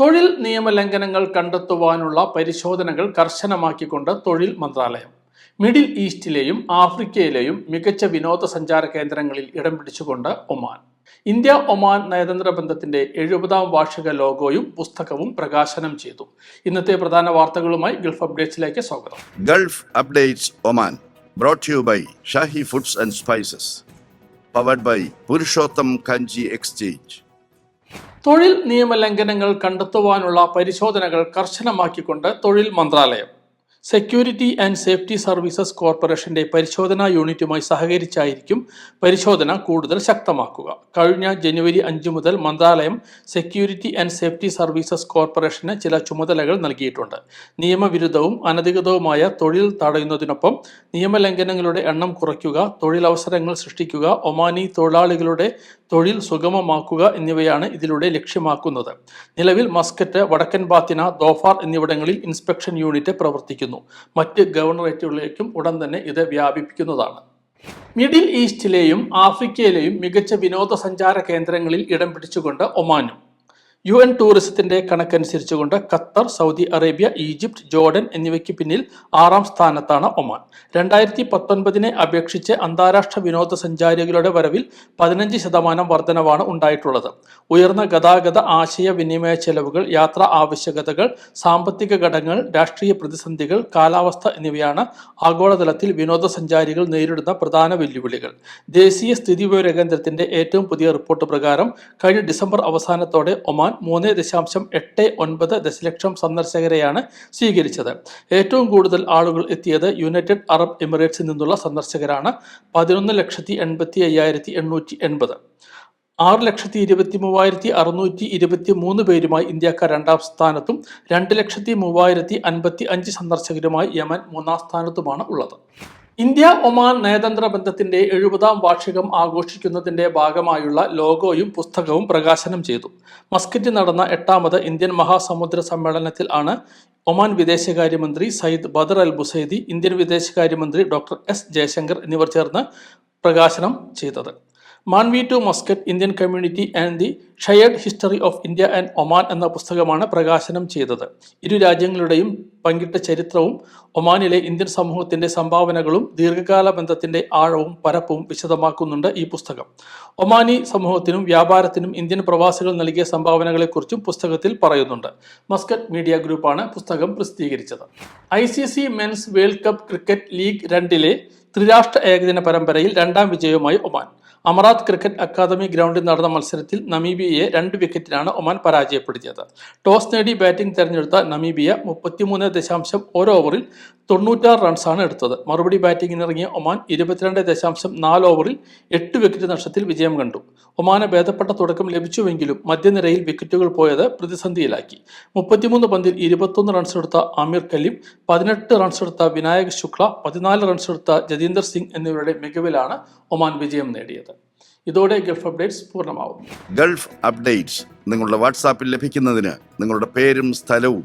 തൊഴിൽ നിയമലംഘനങ്ങൾ കണ്ടെത്തുവാനുള്ള പരിശോധനകൾ കർശനമാക്കിക്കൊണ്ട് തൊഴിൽ മന്ത്രാലയം. മിഡിൽ ഈസ്റ്റിലെയും ആഫ്രിക്കയിലെയും മികച്ച വിനോദസഞ്ചാര കേന്ദ്രങ്ങളിൽ ഇടം പിടിച്ചുകൊണ്ട് ഒമാൻ. ഇന്ത്യ ഒമാൻ നയതന്ത്ര ബന്ധത്തിന്റെ എഴുപതാം വാർഷിക ലോഗോയും പുസ്തകവും പ്രകാശനം ചെയ്തു. ഇന്നത്തെ പ്രധാന വാർത്തകളുമായി ഗൾഫ് അപ്ഡേറ്റ്സിലേക്ക് സ്വാഗതം. Gulf updates Oman brought you by Shahi foods and spices powered by Purushottam Kanji Kanji തൊഴിൽ നിയമലംഘനങ്ങൾ കണ്ടെത്തുവാനുള്ള പരിശോധനകൾ കർശനമാക്കിക്കൊണ്ട് തൊഴിൽ മന്ത്രാലയം സെക്യൂരിറ്റി ആൻഡ് സേഫ്റ്റി സർവീസസ് കോർപ്പറേഷന്റെ പരിശോധനാ യൂണിറ്റുമായി സഹകരിച്ചായിരിക്കും പരിശോധന കൂടുതൽ ശക്തമാക്കുക. കഴിഞ്ഞ ജനുവരി അഞ്ച് മുതൽ മന്ത്രാലയം സെക്യൂരിറ്റി ആൻഡ് സേഫ്റ്റി സർവീസസ് കോർപ്പറേഷന് ചില ചുമതലകൾ നൽകിയിട്ടുണ്ട്. നിയമവിരുദ്ധവും അനധികൃതവുമായ തൊഴിൽ തടയുന്നതിനൊപ്പം നിയമലംഘനങ്ങളുടെ എണ്ണം കുറയ്ക്കുക തൊഴിലവസരങ്ങൾ സൃഷ്ടിക്കുക ഒമാനി തൊഴിലാളികളുടെ തൊഴിൽ സുഗമമാക്കുക എന്നിവയാണ് ഇതിലൂടെ ലക്ഷ്യമാക്കുന്നത്. നിലവിൽ മസ്കറ്റ് വടക്കൻ ബാത്തിന ദോഫാർ എന്നിവിടങ്ങളിൽ ഇൻസ്പെക്ഷൻ യൂണിറ്റ് പ്രവർത്തിക്കുന്നു. മറ്റ് ഗവർണറേറ്റുകളിലേക്കും ഉടൻ തന്നെ ഇത് വ്യാപിപ്പിക്കുന്നതാണ്. മിഡിൽ ഈസ്റ്റിലെയും ആഫ്രിക്കയിലെയും മികച്ച വിനോദസഞ്ചാര കേന്ദ്രങ്ങളിൽ ഇടം പിടിച്ചുകൊണ്ട് ഒമാനും. യു എൻ ടൂറിസത്തിന്റെ കണക്കനുസരിച്ചുകൊണ്ട് Qatar Saudi Arabia Egypt Jordan എന്നിവയ്ക്ക് പിന്നിൽ ആറാം സ്ഥാനത്താണ് ഒമാൻ. രണ്ടായിരത്തി പത്തൊൻപതിനെ അപേക്ഷിച്ച് അന്താരാഷ്ട്ര വിനോദസഞ്ചാരികളുടെ വരവിൽ പതിനഞ്ച് ശതമാനം വർധനവാണ് ഉണ്ടായിട്ടുള്ളത്. ഉയർന്ന ഗതാഗത ആശയ വിനിമയ ചെലവുകൾ യാത്രാ ആവശ്യകതകൾ സാമ്പത്തിക ഘടകങ്ങൾ രാഷ്ട്രീയ പ്രതിസന്ധികൾ കാലാവസ്ഥ എന്നിവയാണ് ആഗോളതലത്തിൽ വിനോദസഞ്ചാരികൾ നേരിടുന്ന പ്രധാന വെല്ലുവിളികൾ. ദേശീയ സ്ഥിതിവിവര കേന്ദ്രത്തിന്റെ ഏറ്റവും പുതിയ റിപ്പോർട്ട് പ്രകാരം കഴിഞ്ഞ ഡിസംബർ അവസാനത്തോടെ ഒമാൻ മൂന്ന് ദശാംശം എട്ട് ഒൻപത് ദശലക്ഷം സന്ദർശകരെയാണ് സ്വീകരിച്ചത്. ഏറ്റവും കൂടുതൽ ആളുകൾ എത്തിയത് യുണൈറ്റഡ് അറബ് എമിറേറ്റ്സിൽ നിന്നുള്ള സന്ദർശകരാണ്. പതിനൊന്ന് ലക്ഷത്തി എൺപത്തി അയ്യായിരത്തി എണ്ണൂറ്റി എൺപത്. ആറ് ലക്ഷത്തി ഇരുപത്തി മൂവായിരത്തി അറുന്നൂറ്റി ഇരുപത്തി മൂന്ന് പേരുമായി ഇന്ത്യക്കാർ രണ്ടാം സ്ഥാനത്തും രണ്ട് ലക്ഷത്തി മൂവായിരത്തി അൻപത്തി അഞ്ച് സന്ദർശകരുമായി യമൻ മൂന്നാം സ്ഥാനത്തുമാണ് ഉള്ളത്. ഇന്ത്യ ഒമാൻ നയതന്ത്ര ബന്ധത്തിന്റെ എഴുപതാം വാർഷികം ആഘോഷിക്കുന്നതിന്റെ ഭാഗമായുള്ള ലോഗോയും പുസ്തകവും പ്രകാശനം ചെയ്തു. മസ്കറ്റിൽ നടന്ന എട്ടാമത് ഇന്ത്യൻ മഹാസമുദ്ര സമ്മേളനത്തിൽ ആണ് ഒമാൻ വിദേശകാര്യമന്ത്രി Sayyid Badr al Busaidi Indian വിദേശകാര്യമന്ത്രി ഡോക്ടർ എസ് ജയശങ്കർ എന്നിവർ ചേർന്ന് പ്രകാശനം ചെയ്തത്. Mandvi to Muscat Indian community and the shared history of India and Oman എന്ന പുസ്തകമാണ് പ്രകാശനം ചെയ്തത്. ഇരു രാജ്യങ്ങളുടെയും പങ്കിട്ട ചരിത്രവും ഒമാനിലെ ഇന്ത്യൻ സമൂഹത്തിന്റെ സംഭാവനകളും ദീർഘകാല ബന്ധത്തിന്റെ ആഴവും പരപ്പും വിശദമാക്കുന്നുണ്ട് ഈ പുസ്തകം. ഒമാനി സമൂഹത്തിനും വ്യാപാരത്തിനും ഇന്ത്യൻ പ്രവാസികൾ നൽകിയ സംഭാവനകളെക്കുറിച്ചും പുസ്തകത്തിൽ പറയുന്നുണ്ട്. മസ്കറ്റ് മീഡിയ ഗ്രൂപ്പാണ് പുസ്തകം പ്രസിദ്ധീകരിച്ചത്. I C C men's world cup cricket league രണ്ടിലെ ത്രിരാഷ്ട്ര ഏകദിന പരമ്പരയിൽ രണ്ടാം വിജയവുമായി ഒമാൻ. അമറാത്ത് ക്രിക്കറ്റ് അക്കാദമി ഗ്രൗണ്ടിൽ നടന്ന മത്സരത്തിൽ നമീബിയയെ രണ്ട് വിക്കറ്റിനാണ് ഒമാൻ പരാജയപ്പെടുത്തിയത്. ടോസ് നേടി ബാറ്റിംഗ് തെരഞ്ഞെടുത്ത നമീബിയ മുപ്പത്തിമൂന്ന് ദശാംശം ഓരോ ഓവറിൽ തൊണ്ണൂറ്റാറ് റൺസാണ് എടുത്തത്. മറുപടി ബാറ്റിംഗിന് ഇറങ്ങിയ ഒമാൻ ഇരുപത്തിരണ്ട് ദശാംശം നാല് ഓവറിൽ എട്ട് വിക്കറ്റ് നഷ്ടത്തിൽ വിജയം കണ്ടു. ഒമാന് ഭേദപ്പെട്ട തുടക്കം ലഭിച്ചുവെങ്കിലും മധ്യനിരയിൽ വിക്കറ്റുകൾ പോയത് പ്രതിസന്ധിയിലാക്കി. മുപ്പത്തിമൂന്ന് പന്തിൽ ഇരുപത്തൊന്ന് റൺസ് എടുത്ത ആമിർ കലീം പതിനെട്ട് റൺസ് എടുത്ത വിനായക് ശുക്ല പതിനാല് റൺസ് എടുത്ത ജതീന്ദർ സിംഗ് എന്നിവരുടെ മികവിലാണ് ഒമാൻ വിജയം നേടിയത്. ഇതോടെ ഗൾഫ് അപ്ഡേറ്റ്സ് പൂർണമാവും. ഗൾഫ് അപ്ഡേറ്റ്സ് നിങ്ങളുടെ വാട്സാപ്പിൽ ലഭിക്കുന്നതിന് നിങ്ങളുടെ പേരും സ്ഥലവും